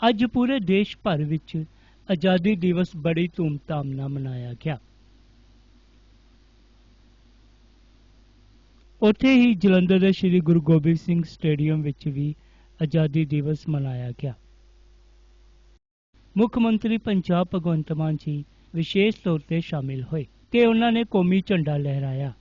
ਅੱਜ ਪੂਰੇ ਦੇਸ਼ ਭਰ ਵਿੱਚ ਆਜ਼ਾਦੀ ਦਿਵਸ ਬੜੀ ਧੂਮਧਾਮ ਨਾਲ ਮਨਾਇਆ ਗਿਆ। ਉੱਥੇ ਹੀ ਜਲੰਧਰ ਦੇ ਸ੍ਰੀ ਗੁਰੂ ਗੋਬਿੰਦ ਸਿੰਘ ਸਟੇਡੀਅਮ ਵਿੱਚ ਵੀ ਆਜ਼ਾਦੀ ਦਿਵਸ ਮਨਾਇਆ ਗਿਆ। ਮੁੱਖ ਮੰਤਰੀ ਪੰਜਾਬ ਭਗਵੰਤ ਮਾਨ ਜੀ ਵਿਸ਼ੇਸ਼ ਤੌਰ ਤੇ ਸ਼ਾਮਿਲ ਹੋਏ ਤੇ ਉਹਨਾਂ ਨੇ ਕੌਮੀ ਝੰਡਾ ਲਹਿਰਾਇਆ।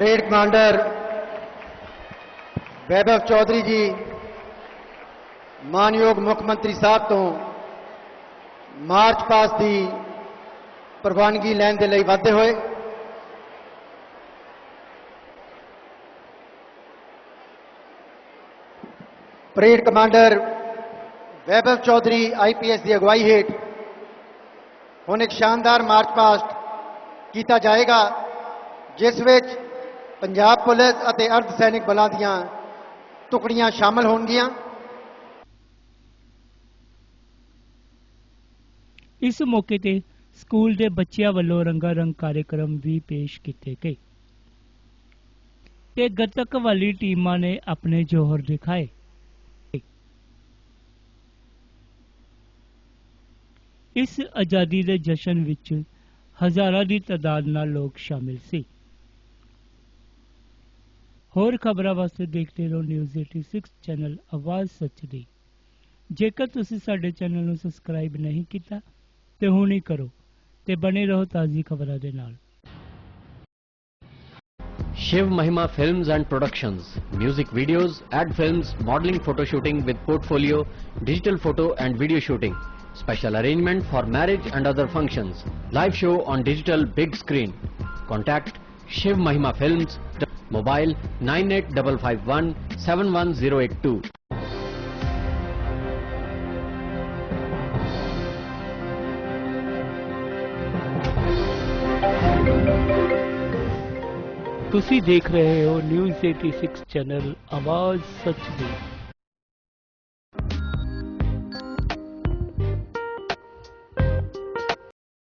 ਪਰੇਡ ਕਮਾਂਡਰ ਵੈਭਵ ਚੌਧਰੀ ਜੀ, ਮਾਨਯੋਗ ਮੁੱਖ ਮੰਤਰੀ ਸਾਹਿਬ ਤੋਂ ਮਾਰਚ ਪਾਸ ਦੀ ਪ੍ਰਵਾਨਗੀ ਲੈਣ ਦੇ ਲਈ ਵਾਧੇ ਹੋਏ। Parade commander Vaibhav Chaudhary IPS ਦੀ ਅਗਵਾਈ ਹੇਠ ਹੁਣ ਇੱਕ ਸ਼ਾਨਦਾਰ ਮਾਰਚ ਪਾਸਟ ਕੀਤਾ ਜਾਏਗਾ, ਜਿਸ ਵਿੱਚ ਪੰਜਾਬ ਪੁਲਿਸ ਅਤੇ ਅਰਧ ਸੈਨਿਕ ਬਲਾਂ ਦੀਆਂ ਟੁਕੜੀਆਂ ਸ਼ਾਮਲ ਹੋਣਗੀਆਂ। ਇਸ ਮੌਕੇ ਤੇ ਸਕੂਲ ਦੇ ਬੱਚਿਆਂ ਵੱਲੋਂ ਰੰਗਾ ਰੰਗ ਕਾਰਜਕ੍ਰਮ ਵੀ ਪੇਸ਼ ਕੀਤੇ ਗਏ। ਤੇ ਗੱਤਕ ਵਾਲੀ ਟੀਮਾਂ ਨੇ ਆਪਣੇ ਜੋਹਰ ਦਿਖਾਏ। ਇਸ ਆਜ਼ਾਦੀ ਦੇ ਜਸ਼ਨ ਵਿੱਚ ਹਜ਼ਾਰਾਂ ਦੀ ਤਾਦਾਦ ਨਾਲ ਲੋਕ ਸ਼ਾਮਿਲ ਸੀ। ਹੋਰ ਖਬਰਾਂ ਵਾਸਤੇ ਦੇਖਦੇ ਰਹੋ ਨਿਊਜ਼ 86 ਚੈਨਲ ਆਵਾਜ਼ ਸੱਚ ਦੀ ਜੇਕਰ ਤੁਸੀਂ ਸਾਡੇ ਚੈਨਲ ਨੂੰ ਸਬਸਕ੍ਰਾਈਬ ਨਹੀਂ ਕੀਤਾ ਤੇ ਹੁਣ ਹੀ ਕਰੋ ਤੇ ਬਣੇ ਰਹੋ ਤਾਜ਼ੀ ਖਬਰਾਂ ਦੇ ਨਾਲ Shiv Mahima Films and Productions. Music videos, ad films, modeling photo shooting with portfolio, digital photo and video shooting. Special arrangement for marriage and other functions. Live show on digital big screen. Contact Shiv Mahima Films. Mobile 98551 71082. ਤੁਸੀਂ ਦੇਖ ਰਹੇ ਹੋ news 86 channel ਆਵਾਜ਼ ਸੱਚ ਦੀ